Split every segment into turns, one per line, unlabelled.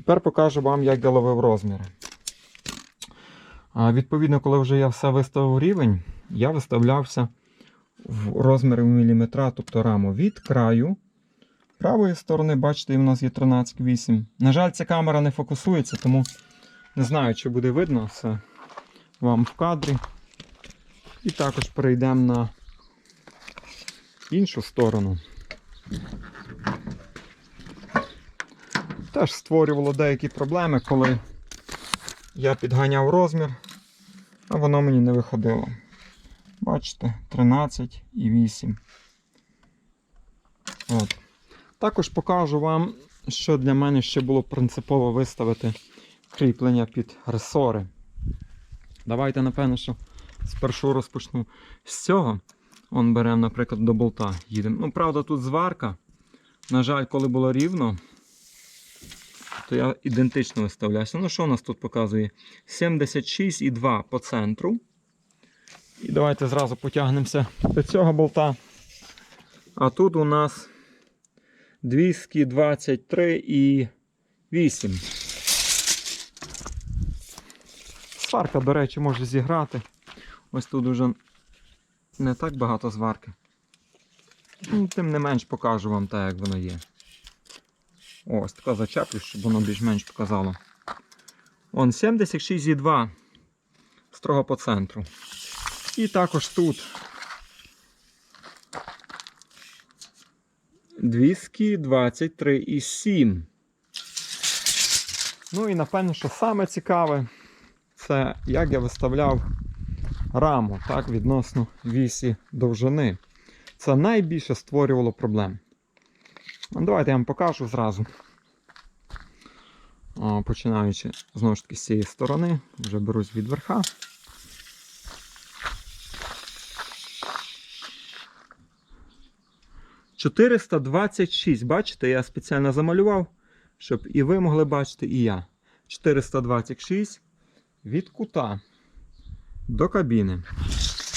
Тепер покажу вам, як я ловив розміри. Відповідно, коли вже я все виставив в рівень, я виставлявся в розміри міліметра, тобто раму від краю. Правої сторони, бачите, у нас є 13,8. На жаль, ця камера не фокусується, тому не знаю, чи буде видно все вам в кадрі. І також перейдемо на іншу сторону. Теж створювало деякі проблеми, коли я підганяв розмір, а воно мені не виходило. Бачите, 13 і 8. От. Також покажу вам, що для мене ще було принципово виставити кріплення під ресори. Давайте, напевно, що спершу розпочну з цього. Он беремо, наприклад, до болта. Їдемо. Ну, правда, тут зварка. На жаль, коли було рівно, то я ідентично виставлявся. Ну, що у нас тут показує? 76,2 по центру. І давайте зразу потягнемося до цього болта. А тут у нас 223,8. Сварка, до речі, може зіграти. Ось тут уже не так багато зварки. Ну, Тим не менш покажу вам так, як воно є. Ось така зачеплю, щоб воно більш-менш показало. Он 76,2 строго по центру. І також тут 223,7. Ну і напевно, що саме цікаве, це як я виставляв раму так, відносно вісі довжини. Це найбільше створювало проблем. Ну, давайте я вам покажу зразу. Починаючи знову ж таки з цієї сторони, вже берусь від верха. «426», бачите, я спеціально замалював, щоб і ви могли бачити, і я. 426 від кута до кабіни.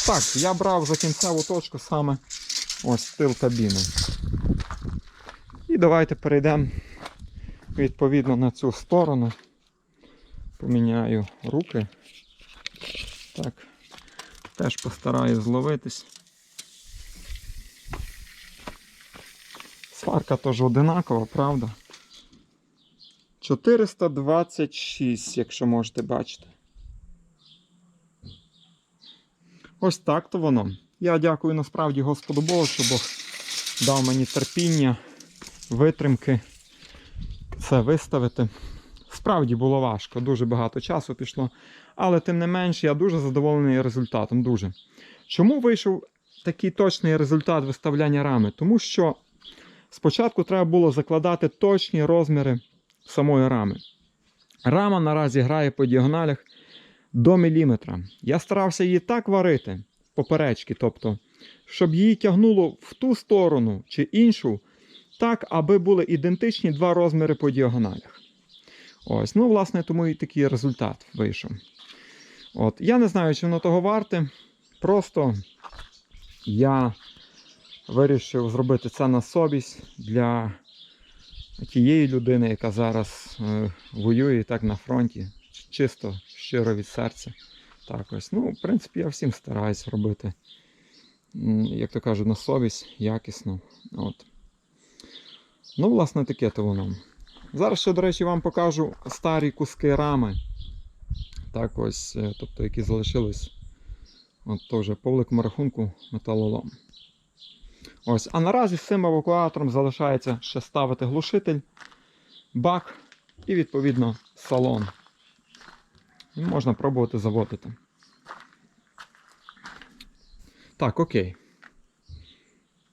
Так, я брав за кінцеву точку саме ось тил кабіни. Давайте перейдемо відповідно на цю сторону. Поміняю руки. Так, теж постараюсь зловитись. Сварка теж одинакова, правда? 426, якщо можете бачити. Ось так то воно. Я дякую насправді Господу Богу, що Бог дав мені терпіння, витримки це виставити. Справді було важко, дуже багато часу пішло. Але тим не менш, я дуже задоволений результатом. Дуже. Чому вийшов такий точний результат виставляння рами? Тому що спочатку треба було закладати точні розміри самої рами. Рама наразі грає по діагоналях до міліметра. Я старався її так варити, поперечки, тобто, щоб її тягнуло в ту сторону чи іншу, так, аби були ідентичні два розміри по діагоналях. Ось, ну, власне, тому і такий результат вийшов. От, Я не знаю, чи воно того варте. Просто я вирішив зробити це на совість для тієї людини, яка зараз е, воює так на фронті, чисто щиро від серця. Так ось. Ну, в принципі, я всім стараюсь робити, як то кажуть, на совість, якісно. От. Ну, власне, таке то воно. Зараз ще, до речі, вам покажу старі куски рами. Так ось, е, тобто, які залишились. От теж по великому рахунку металолом. Ось, а наразі з цим евакуатором залишається ще ставити глушитель, бак і відповідно салон. Можна пробувати заводити. Так, окей.